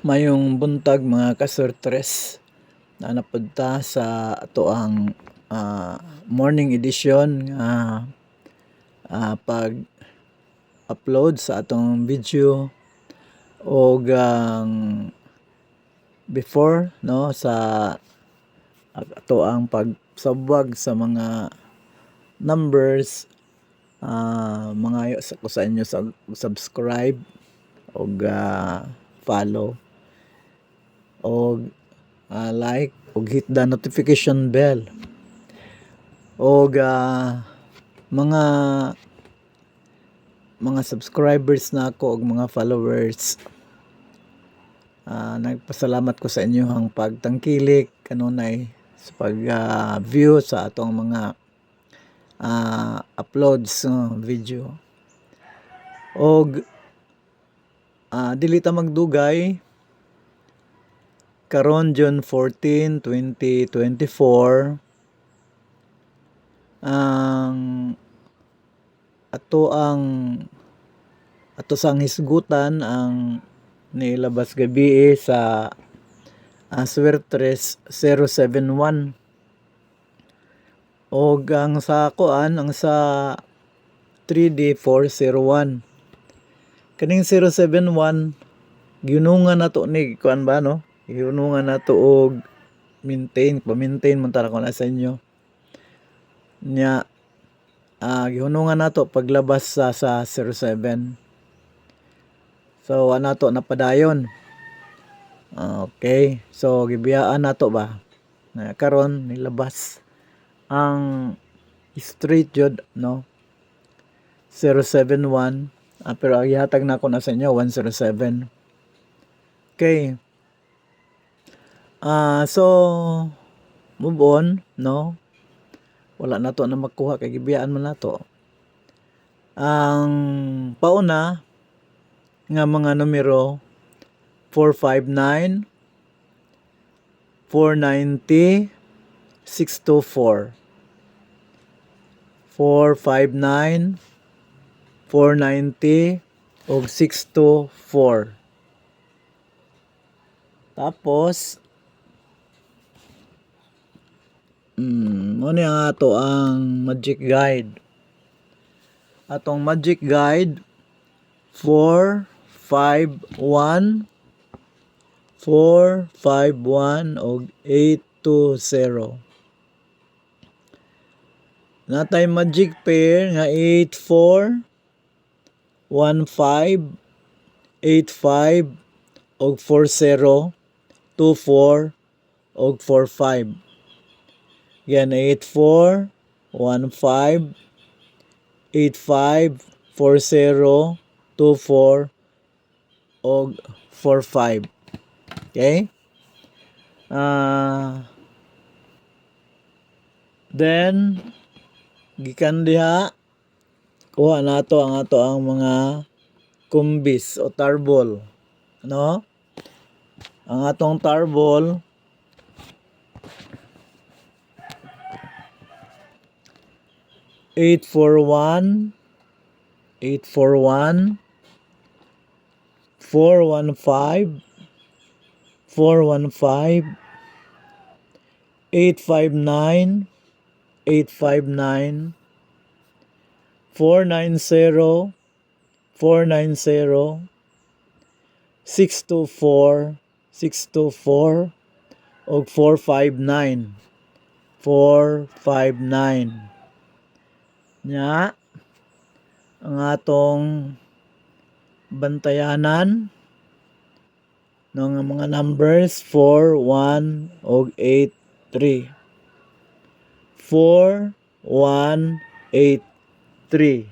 Mayong buntag mga kasurtres na napunta sa ato ang ah, morning edition nga ah, pag upload sa atong video o ang before no sa ato ang pagsabwag sa mga numbers ah, mga sa ko sa inyo sa subscribe o follow o like o hit the notification bell. O mga mga subscribers na ako o mga followers Ah, nagpasalamat ko sa inyo ang pagtangkilik kanunay sa pag ah, view sa atong mga ah, uploads no, video. Og ah, dili ta magdugay karon June 14, 2024 ang ato ang ato sang hisgutan ang nilabas gabi sa uh, Swertres 071 og ang sa kuan ang sa 3D 401 kaning 071 giunungan nato ni kuan ba no giunungan nato og maintain pa-maintain man tara ko na sa inyo. Nya ah gihunungan nato paglabas sa sa 07 so ano to napadayon. Okay so gibiyaan nato ba? Na karon nilabas ang straight jud no? 071 ah, pero ang ihatag na ako na sa inyo 107 okay ah so move on no? Wala na to na makuha kay gibiyaan man nato. Ang pauna nga mga numero 459 490 624 459 490 ug 624 tapos mm, ni ang ato ang magic guide? Atong magic guide 4 5 1 4 5 1 og 8 2 0 natay magic pair nga 8 4 1 5 8 5 og 4 0 2 4 og 4 5 yan 8 4 1 5 8 5 4 0 2 4 og 4 5 okay? Ah then gikan diha kuha nato ang ato ang mga kumbis o tarbol. No ang atong tarbol 841 841 415 415 859 859 490 490 624 624 og 459 459 nya ang atong bantayanan ng mga numbers 4, 1, og 8, 3. 4, 1, 8, 3.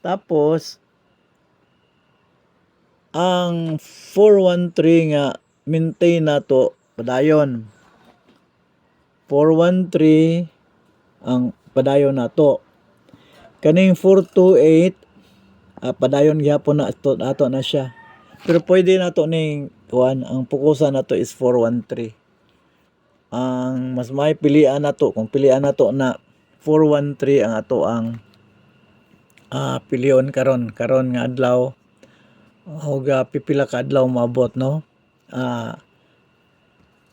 Tapos, ang 413 nga maintain nato padayon. 413 ang padayon nato. Kaning 428 uh, padayon gyapon na ato, ato na siya. Pero pwede na to ning kuan ang pukusan na to is 413. Ang mas may pilian na to kung pilian na to na 413 ang ato ang ah pilion karon karon nga adlaw og ah, pipila ka adlaw maabot no ah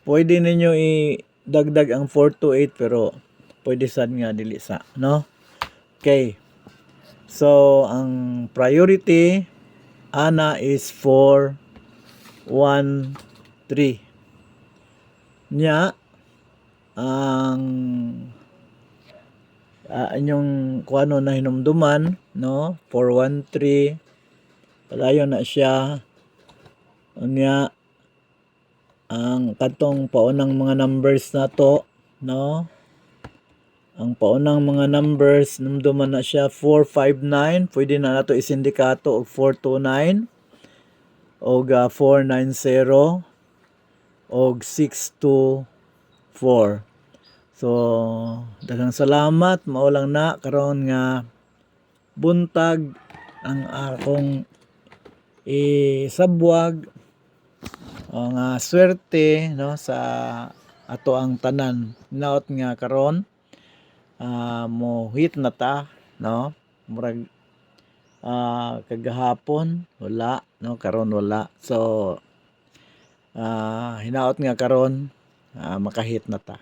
pwede ninyo i-dagdag ang 4 to 8 pero pwede sad nga dili sa no? Okay. So ang priority ana is 4 1 3 nya ang ah, inyong kuano na hinumduman no? 413 padayon na siya. Unya ang katong paunang mga numbers na to no ang paunang mga numbers numduman na siya 459 pwede na nato isindikato og 429 og ah, 490 og 624 So, daghang salamat. Mao lang na karon nga buntag ang akong isabwag o nga swerte no sa ato ang tanan. Naot nga karon ah, mo hit na ta no murag ah, kagahapon wala no karon wala. So ah, hinaot nga karon ah, makahit na ta.